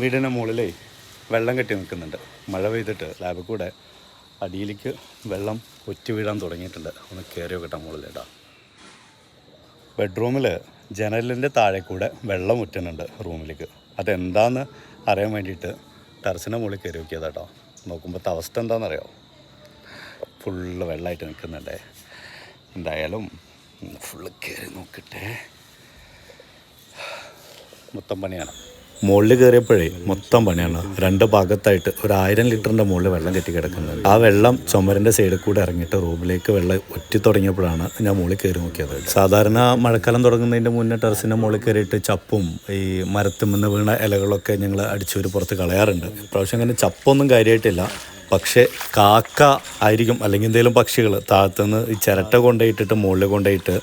വീടിന്റെ മുകളിലേ വെള്ളം കെട്ടി നിൽക്കുന്നുണ്ട്. മഴ പെയ്തിട്ട് ലാബിൽ കൂടെ അടിയിലേക്ക് വെള്ളം ഒറ്റ വീഴാൻ തുടങ്ങിയിട്ടുണ്ട്. ഒന്ന് കയറി വെക്കട്ടെ മുകളിലിടാം ബെഡ്റൂമിൽ ജനലിന്റെ താഴെ കൂടെ വെള്ളം ഒറ്റുന്നുണ്ട് റൂമിലേക്ക്. അതെന്താന്ന് അറിയാൻ വേണ്ടിയിട്ട് ടെറസിന്റെ മുകളിൽ കയറി നോക്കിയതാട്ടോ നോക്കുമ്പോഴത്തെ അവസ്ഥ എന്താണെന്നറിയോ? ഫുള്ള് വെള്ളമായിട്ട് നിൽക്കുന്നുണ്ടേ. എന്തായാലും ഫുള്ള് കയറി നോക്കട്ടെ. മൊത്തം പണിയാണ്. മുകളിൽ കയറിയപ്പോഴേ മൊത്തം പണിയാണ്. രണ്ട് ഭാഗത്തായിട്ട് ഒരു ആയിരം ലിറ്ററിന്റെ മുകളിൽ വെള്ളം കെട്ടി കിടക്കുന്നുണ്ട് ആ വെള്ളം ചുമരിന്റെ സൈഡിൽ കൂടെ ഇറങ്ങിയിട്ട് റൂമിലേക്ക് വെള്ളം ഒറ്റി തുടങ്ങിയപ്പോഴാണ് ഞാൻ മുകളിൽ കയറി നോക്കിയത്. സാധാരണ മഴക്കാലം തുടങ്ങുന്നതിന്റെ മുന്നേ ടെറസിന്റെ മുകളിൽ കയറിയിട്ട് ചപ്പും ഈ മരത്തുമെന്ന് വീണ ഇലകളൊക്കെ ഞങ്ങൾ അടിച്ചൊരു പുറത്ത് കളയാറുണ്ട്. ഇപ്രാവശ്യം അങ്ങനെ ചപ്പൊന്നും കാര്യമായിട്ടില്ല പക്ഷേ കാക്ക ആയിരിക്കും അല്ലെങ്കിൽ എന്തെങ്കിലും പക്ഷികൾ താഴത്തുനിന്ന് ഈ ചിരട്ട കൊണ്ടുപോയിട്ടിട്ട് മുകളിൽ കൊണ്ടുപോയിട്ട്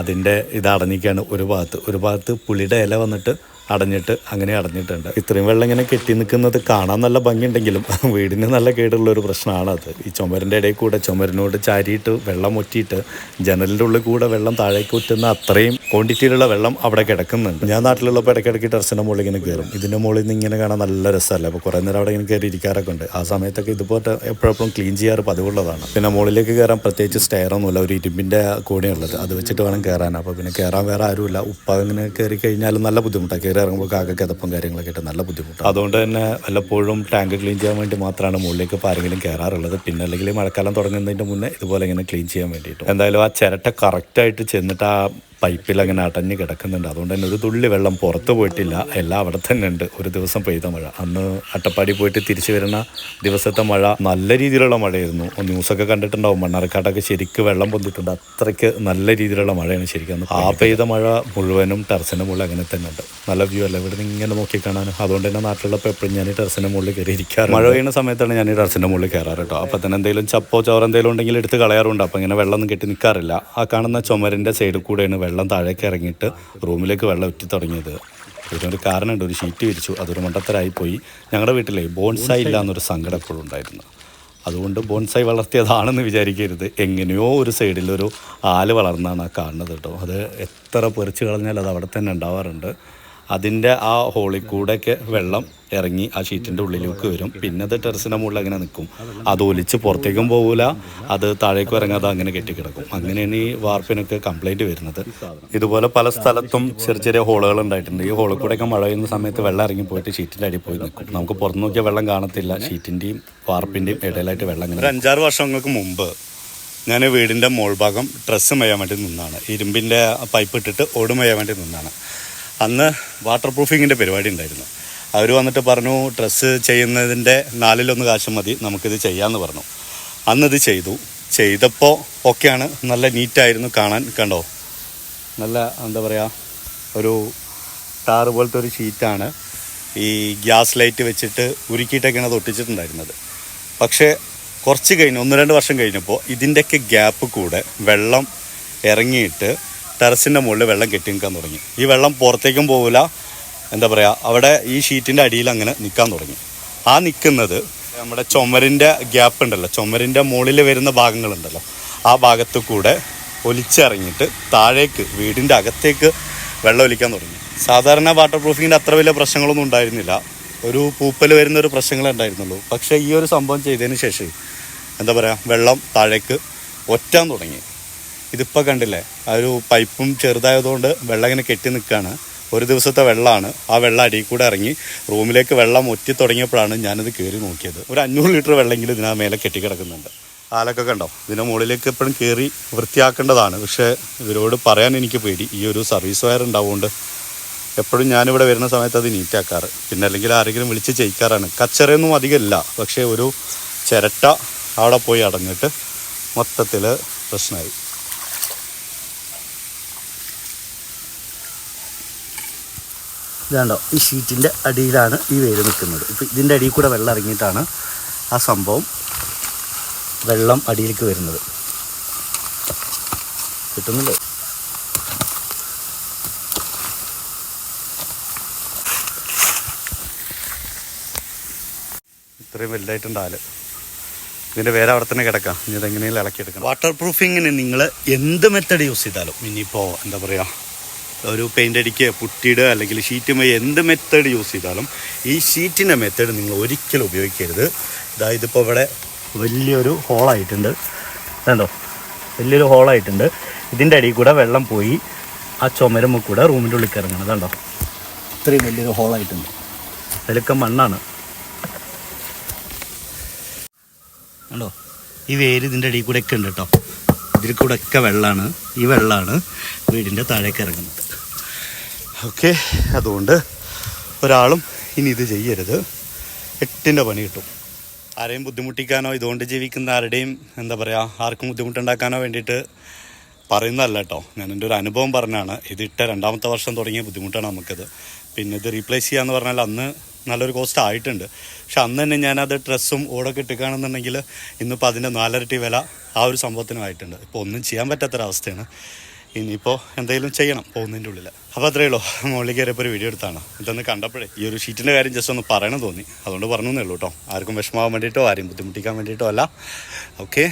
അതിന്റെ ഇതടങ്ങിക്കാണ് ഒരു ഭാഗത്ത്. ഒരു ഭാഗത്ത് പുളിയുടെ ഇല വന്നിട്ട് അടഞ്ഞിട്ട് അങ്ങനെ അടഞ്ഞിട്ടുണ്ട്. ഇത്രയും വെള്ളം ഇങ്ങനെ കെട്ടി നിൽക്കുന്നത് കാണാൻ നല്ല ഭംഗിയുണ്ടെങ്കിലും വീടിന് നല്ല കേടുള്ള ഒരു പ്രശ്നമാണ് അത്. ഈ ചുമരിന്റെ ഇടയിൽ കൂടെ ചുമരിനോട് ചാരിയിട്ട് വെള്ളം ഒറ്റിയിട്ട് ജനലിന്റെ ഉള്ളിൽ കൂടെ വെള്ളം താഴേക്ക് ഒറ്റുന്ന അത്രയും ക്വാണ്ടിറ്റിയിലുള്ള വെള്ളം അവിടെ കിടക്കുന്നുണ്ട്. ഞാൻ നാട്ടിലുള്ളപ്പോൾ ഇടയ്ക്കിടയ്ക്ക് ടെറസിന്റെ മുകളിൽ ഇങ്ങനെ കയറും. ഇതിന്റെ മുകളിൽ നിന്ന് ഇങ്ങനെ കാണാൻ നല്ല രസമല്ലേ? അപ്പോൾ കുറേ നേരം അവിടെ ഇങ്ങനെ കയറി ഇരിക്കാറൊക്കെ ഉണ്ട്. ആ സമയത്തൊക്കെ ഇതുപോലെ എപ്പോഴും ക്ലീൻ ചെയ്യാറ് പതിവുള്ളതാണ്. പിന്നെ മുകളിലേക്ക് കയറാൻ പ്രത്യേകിച്ച് സ്റ്റെയറൊന്നുമില്ല. ഒരു ഇരുമ്പിന്റെ കൂടെയുള്ളത് അത് വെച്ചിട്ട് വേണം കയറാൻ. അപ്പോൾ പിന്നെ കയറാൻ വേറെ ആരുമില്ല. ഉപ്പ ഇങ്ങനെ കയറി കഴിഞ്ഞാലും നല്ല ബുദ്ധിമുട്ടാണ്. കയറി ഇറങ്ങുമ്പോൾ കാക്ക കിതപ്പും കാര്യങ്ങളൊക്കെ ആയിട്ട് നല്ല ബുദ്ധിമുട്ടാണ്. അതുകൊണ്ട് തന്നെ വല്ലപ്പോഴും ടാങ്ക് ക്ലീൻ ചെയ്യാൻ വേണ്ടി മാത്രമാണ് മുകളിലേക്ക് ഇപ്പോൾ ആരെങ്കിലും കയറാറുള്ളത് പിന്നെ അല്ലെങ്കിൽ മഴക്കാലം തുടങ്ങുന്നതിന്റെ മുന്നേ ഇതുപോലെ ഇങ്ങനെ ക്ലീൻ ചെയ്യാൻ വേണ്ടിയിട്ട്. എന്തായാലും ആ ചിരട്ട കറക്റ്റായിട്ട് ചെന്നിട്ട് ആ പൈപ്പിൽ അങ്ങനെ അടഞ്ഞ് കിടക്കുന്നുണ്ട്. അതുകൊണ്ട് തന്നെ ഒരു തുള്ളി വെള്ളം പുറത്ത് പോയിട്ടില്ല. എല്ലാം അവിടെ തന്നെ ഉണ്ട്. ഒരു ദിവസം പെയ്ത മഴ. അന്ന് അട്ടപ്പാടി പോയിട്ട് തിരിച്ചു വരുന്ന ദിവസത്തെ മഴ നല്ല രീതിയിലുള്ള മഴയായിരുന്നു. ന്യൂസൊക്കെ കണ്ടിട്ടുണ്ടാവും. മണ്ണാർക്കാട്ടൊക്കെ ശരിക്ക് വെള്ളം പൊന്തിട്ടുണ്ട് അത്രയ്ക്ക് നല്ല രീതിയിലുള്ള മഴയാണ് ശരിക്കും ആ പെയ്ത മഴ മുഴുവനും ടെറസിന്റെ മുകളിൽ അങ്ങനെ തന്നെ ഉണ്ട്. നല്ല വ്യൂ അല്ല? ഇവിടെ നിന്ന് ഇങ്ങനെ നോക്കി കാണാൻ. അതുകൊണ്ട് തന്നെ നാട്ടിലുള്ളപ്പോൾ എപ്പോഴും ഞാൻ ഈ ടെറസിന്റെ മുകളിൽ കയറി ഇരിക്കാറ് മഴ പെയ്യുന്ന സമയത്താണ് ഞാൻ ഈ മുകളിൽ കയറാറ് കേട്ടോ. അപ്പോൾ തന്നെ എന്തെങ്കിലും ചപ്പോ ചോറ എന്തെങ്കിലും ഉണ്ടെങ്കിൽ എടുത്ത് കളയാറുണ്ട്. അപ്പോൾ ഇങ്ങനെ വെള്ളം ഒന്നും കെട്ടി നിൽക്കാറില്ല. ആ കാണുന്ന ചുമരിന്റെ സൈഡിൽ കൂടെയാണ് വെള്ളം താഴേക്ക് ഇറങ്ങിയിട്ട് റൂമിലേക്ക് വെള്ളം ഉറ്റി തുടങ്ങിയത്. ഇതിനൊരു കാരണമുണ്ട്. ഒരു ഷീറ്റ് വിരിച്ചു. അതൊരു മണ്ടത്തരായി പോയി ഞങ്ങളുടെ വീട്ടിലെ ബോൺസായി ഇല്ല എന്നൊരു സങ്കടം എപ്പോഴും ഉണ്ടായിരുന്നു. അതുകൊണ്ട് ബോൺസായി വളർത്തിയതാണെന്ന് വിചാരിക്കരുത്. എങ്ങനെയോ ഒരു സൈഡിലൊരു ആൽ വളർന്നാണ് ആ കാണുന്നത് കേട്ടോ. അത് എത്ര പൊരിച്ചു കളഞ്ഞാൽ അത് അവിടെ തന്നെ ഉണ്ടാവാറുണ്ട്. അതിന്റെ ആ ഹോളിൽ കൂടെയൊക്കെ വെള്ളം ഇറങ്ങി ആ ഷീറ്റിന്റെ ഉള്ളിലേക്ക് വരും. പിന്നെ അത് ടെറസിന്റെ മുകളിൽ അങ്ങനെ നിൽക്കും. അത് ഒലിച്ച് പുറത്തേക്കും പോകില്ല അത് താഴേക്കും ഇറങ്ങാതെ അങ്ങനെ കെട്ടിക്കിടക്കും. അങ്ങനെയാണ് ഈ വാർപ്പിനൊക്കെ കംപ്ലൈന്റ് വരുന്നത്. ഇതുപോലെ പല സ്ഥലത്തും ചെറിയ ചെറിയ ഹോളുകൾ ഉണ്ടായിട്ടുണ്ട്. ഈ ഹോളിൽ കൂടെയൊക്കെ മഴ പെയ്യുന്ന സമയത്ത് വെള്ളം ഇറങ്ങി പോയിട്ട് ഷീറ്റിന്റെ അടിയിൽ പോയി നിൽക്കും. നമുക്ക് പുറത്ത് നോക്കിയാൽ വെള്ളം കാണത്തില്ല. ഷീറ്റിന്റെയും വാർപ്പിന്റെയും ഇടയിലായിട്ട് വെള്ളം ഇങ്ങനെ അഞ്ചാറ് വർഷങ്ങൾക്ക് മുമ്പ് ഞാൻ വീടിന്റെ മോൾഭാഗം ഡ്രസ്സ് മെയ്യാൻ വേണ്ടി നിന്നാണ്. ഇരുമ്പിന്റെ പൈപ്പ് ഇട്ടിട്ട് ഓട് മെയ്യാൻ വേണ്ടി നിന്നാണ്. അന്ന് വാട്ടർ പ്രൂഫിങ്ങിന്റെ പരിപാടി ഉണ്ടായിരുന്നു. അവർ വന്നിട്ട് പറഞ്ഞു ഡ്രസ്സ് ചെയ്യുന്നതിന്റെ നാലിലൊന്ന് കാശ് മതി നമുക്കിത് ചെയ്യാമെന്ന് പറഞ്ഞു. അന്നത് ചെയ്തു. ചെയ്തപ്പോൾ ഒക്കെയാണ് നല്ല നീറ്റായിരുന്നു കാണാൻ കണ്ടോ? നല്ല എന്താ പറയുക ഒരു ടാറ് പോലത്തെ ഒരു ഷീറ്റാണ്. ഈ ഗ്യാസ് ലൈറ്റ് വെച്ചിട്ട് ഉരുക്കിയിട്ടൊക്കെയാണ് അത് ഒട്ടിച്ചിട്ടുണ്ടായിരുന്നത്. പക്ഷേ കുറച്ച് കഴിഞ്ഞ് ഒന്ന് രണ്ട് വർഷം കഴിഞ്ഞപ്പോൾ ഇതിന്റെയൊക്കെ ഗ്യാപ്പ് കൂടെ വെള്ളം ഇറങ്ങിയിട്ട് ടെറസിന്റെ മുകളിൽ വെള്ളം കെട്ടി നിൽക്കാൻ തുടങ്ങി. ഈ വെള്ളം പുറത്തേക്കും പോകില്ല എന്താ പറയുക അവിടെ ഈ ഷീറ്റിന്റെ അടിയിൽ അങ്ങനെ നിൽക്കാൻ തുടങ്ങി. ആ നിൽക്കുന്നത് നമ്മുടെ ചുമരിന്റെ ഗ്യാപ്പ് ഉണ്ടല്ലോ ചുമരിന്റെ മുകളിൽ വരുന്ന ഭാഗങ്ങളുണ്ടല്ലോ ആ ഭാഗത്ത് കൂടെ ഒലിച്ചിറങ്ങിയിട്ട് താഴേക്ക് വീടിന്റെ അകത്തേക്ക് വെള്ളം ഒലിക്കാൻ തുടങ്ങി. സാധാരണ വാട്ടർ പ്രൂഫിങ്ങിന്റെ അത്ര വലിയ പ്രശ്നങ്ങളൊന്നും ഉണ്ടായിരുന്നില്ല. ഒരു പൂപ്പൽ വരുന്ന ഒരു പ്രശ്നങ്ങളേ ഉണ്ടായിരുന്നുള്ളൂ. പക്ഷേ ഈ ഒരു സംഭവം ചെയ്തതിന് ശേഷം എന്താ പറയുക വെള്ളം താഴേക്ക് ഒറ്റാൻ തുടങ്ങി. ഇതിപ്പോൾ കണ്ടില്ലേ? ആ ഒരു പൈപ്പും ചെറുതായതുകൊണ്ട് വെള്ളം ഇങ്ങനെ കെട്ടി നിൽക്കുകയാണ് ഒരു ദിവസത്തെ വെള്ളമാണ്. ആ വെള്ളം അടിയിൽ കൂടെ ഇറങ്ങി റൂമിലേക്ക് വെള്ളം ഒറ്റി തുടങ്ങിയപ്പോഴാണ് ഞാനത് കയറി നോക്കിയത്. ഒരു അഞ്ഞൂറ് ലിറ്റർ വെള്ളമെങ്കിലും ഇതിനാ മേലെ കെട്ടിക്കിടക്കുന്നുണ്ട് ആലൊക്കെ കണ്ടോ? ഇതിന്റെ മുകളിലേക്ക് എപ്പോഴും കയറി വൃത്തിയാക്കേണ്ടതാണ്. പക്ഷേ ഇവരോട് പറയാൻ എനിക്ക് പേടി. ഈ ഒരു സർവീസ് വയർ ഉണ്ടാവുകൊണ്ട് എപ്പോഴും ഞാനിവിടെ വരുന്ന സമയത്ത് അത് നീറ്റാക്കാറ്. പിന്നെ അല്ലെങ്കിൽ ആരെങ്കിലും വിളിച്ച് ചെയ്യിക്കാറാണ്. കച്ചറയൊന്നും അധികമില്ല. പക്ഷേ ഒരു ചിരട്ട അവിടെ പോയി അടഞ്ഞിട്ട് മൊത്തത്തിൽ പ്രശ്നമായി. ഇതാണ്ടോ ഈ ഷീറ്റിന്റെ അടിയിലാണ് ഈ വേര് നിൽക്കുന്നത്. ഇപ്പോൾ ഇതിന്റെ അടിയിൽ കൂടെ വെള്ളം ഇറങ്ങിയിട്ടാണ് ആ സംഭവം വെള്ളം അടിയിലേക്ക് വരുന്നത്. കിട്ടുന്നില്ലേ? ഇത്രയും വലുതായിട്ടുണ്ട് ആൽ. ഇതിന്റെ വേറെ അവിടെ തന്നെ കിടക്കാം. ഇനി ഇതെങ്ങനെയും ഇളക്കിയെടുക്കണം. വാട്ടർ പ്രൂഫിങ്ങിന് നിങ്ങൾ എന്ത് മെത്തേഡ് യൂസ് ചെയ്താലും ഇനിയിപ്പോൾ എന്താ പറയുക ഒരു പെയിന്റ് അടിക്കുക പുട്ടിയിടുക അല്ലെങ്കിൽ ഷീറ്റ് മൈ എന്ത് മെത്തേഡ് യൂസ് ചെയ്താലും ഈ ഷീറ്റിന്റെ മെത്തേഡ് നിങ്ങൾ ഒരിക്കലും ഉപയോഗിക്കരുത്. ഇതാ ഇതിപ്പോൾ ഇവിടെ വലിയൊരു ഹോളായിട്ടുണ്ട് കണ്ടോ? വലിയൊരു ഹോളായിട്ടുണ്ട് ഇതിന്റെ അടിയിൽ കൂടെ വെള്ളം പോയി ആ ചുമരമ്മ കൂടെ റൂമിന്റെ ഉള്ളിൽ ഇറങ്ങണം കണ്ടോ? ഇത്രയും വലിയൊരു ഹോളായിട്ടുണ്ട് അതിലൊക്കെ മണ്ണാണ്. കണ്ടോ? ഈ വേര് ഇതിന്റെ അടിയിൽ കൂടെ ഒക്കെ ഉണ്ട് കേട്ടോ. ഇതിൽ കൂടെ ഒക്കെ വെള്ളമാണ് ഈ വെള്ളമാണ് വീടിന്റെ താഴേക്ക് ഇറങ്ങുന്നത്. ഓക്കെ അതുകൊണ്ട് ഒരാളും ഇനി ഇത് ചെയ്യരുത്. എട്ടിന്റെ പണി കിട്ടും. ആരെയും ബുദ്ധിമുട്ടിക്കാനോ ഇതുകൊണ്ട് ജീവിക്കുന്ന ആരുടെയും എന്താ പറയുക ആർക്കും ബുദ്ധിമുട്ടുണ്ടാക്കാനോ വേണ്ടിയിട്ട് പറയുന്നതല്ല കേട്ടോ. ഞാൻ എന്റെ ഒരു അനുഭവം പറഞ്ഞാണ് ഇതിട്ട രണ്ടാമത്തെ വർഷം തുടങ്ങിയ ബുദ്ധിമുട്ടാണ് നമുക്കത്. പിന്നെ ഇത് റീപ്ലേസ് ചെയ്യാന്ന് പറഞ്ഞാൽ അന്ന് നല്ലൊരു കോസ്റ്റ് ആയിട്ടുണ്ട്. പക്ഷെ അന്ന് തന്നെ ഞാനത് ഡ്രസ്സും ഓടൊക്കെ ഇട്ടുകയാണെന്നുണ്ടെങ്കിൽ ഇന്നിപ്പോൾ അതിന്റെ നാലരട്ടി വില ആ ഒരു സംഭവത്തിനും ആയിട്ടുണ്ട്. ഇപ്പോൾ ഒന്നും ചെയ്യാൻ പറ്റാത്തൊരവസ്ഥയാണ്. ഇനിയിപ്പോൾ എന്തെങ്കിലും ചെയ്യണം പോകുന്നതിന്റെ ഉള്ളിൽ അപ്പോൾ അത്രയേ ഉള്ളൂ. മുകളിൽ കയറിയപ്പോൾ ഒരു വീഡിയോ എടുത്താണ്. ഇതൊന്ന് കണ്ടപ്പോഴേ ഈ ഒരു ഷീറ്റിന്റെ കാര്യം ജസ്റ്റ് ഒന്ന് പറയണം തോന്നി. അതുകൊണ്ട് പറഞ്ഞു എന്നേ ഉള്ളൂ കേട്ടോ ആർക്കും വിഷമാവാൻ വേണ്ടിയിട്ടോ ആരെയും ബുദ്ധിമുട്ടിക്കാൻ വേണ്ടിയിട്ടോ അല്ല. ഓക്കെ